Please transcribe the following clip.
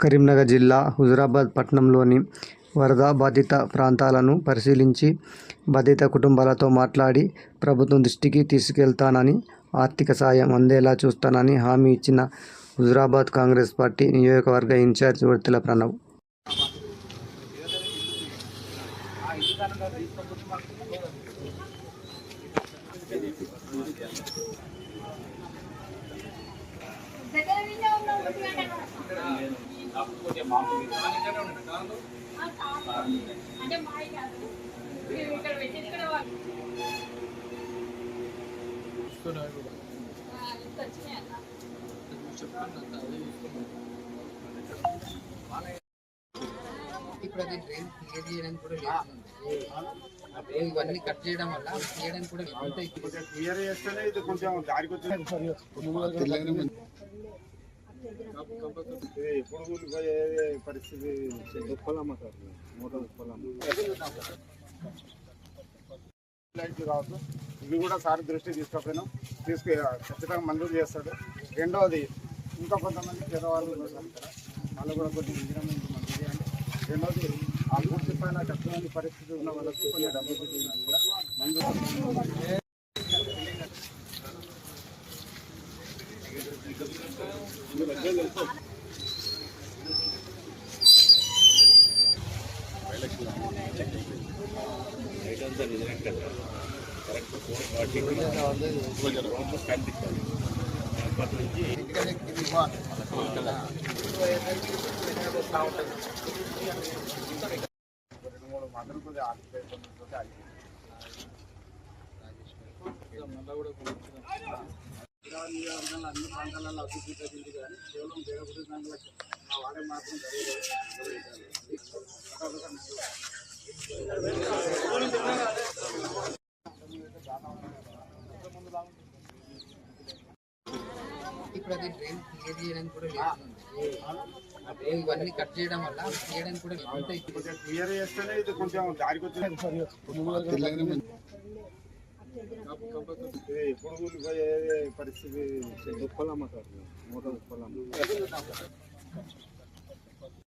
కరీంనగర్ జిల్లా హుజురాబాద్ పట్టణంలోని వరద బాధిత ప్రాంతాలను పరిశీలించి బాధిత కుటుంబాలతో మాట్లాడి ప్రభుత్వం దృష్టికి తీసుకెళ్తానని ఆర్థిక సాయం అందేలా చూస్తానని హామీ ఇచ్చిన హుజురాబాద్ కాంగ్రెస్ పార్టీ నియోజకవర్గ ఇన్ఛార్జ్ వర్తిల ప్రణవ్. అంటే మాయ కాదు ఇక్కడ ఇక్కడ ఇప్పుడు అది డ్రైన్ క్లియర్ చేయడానికి కూడా లేదు ఇవన్నీ కట్ చేయడం వల్ల చేయడానికి కూడా లేదు. క్లియర్ చేస్తేనే ఇది కొంచెం దారికి వచ్చింది ఇది ఎప్పుడు పరిస్థితి ఉప్పలమ్మ సార్ మూట లైట్ కావచ్చు ఇవి కూడా సార్ దృష్టి తీసుకపోయినాం. తీసుకు ఖచ్చితంగా మంజూరు చేస్తాడు. రెండవది ఇంకా కొంతమంది పేదవాళ్ళు ఉన్నారు సార్ వాళ్ళు కూడా కొన్ని ఇంజనీరింగ్ మంజూరు చేయండి రెండవది ఆ పూర్తి పైన కష్టమైన పరిస్థితి ఉన్న వాళ్ళకి కొన్ని డబ్బులు కూడా మంజూరు రెండు మూడు మాత్రం కొద్దిగా ఆర్థిక ఇబ్బందులతో ఆగిపోయింది. హైదరాబాద్ నియోజకవర్గంలో అన్ని ప్రాంతాలలో అభివృద్ధి జరిగింది కానీ కేవలం దేవపురి దాంట్లో మా వాడే మాత్రం ఇప్పుడు అది డ్రైన్ క్లియర్ చేయడానికి కూడా లేదు. ఇవన్నీ కట్ చేయడం వల్ల తీయడానికి కూడా క్లియర్ చేస్తేనే ఇది కొంచెం దారికి వచ్చింది ఇది ఎప్పుడు కూలిపోయే పరిస్థితి ఉప్పలమ్మ సార్ మూట ఉప్పలమ్మ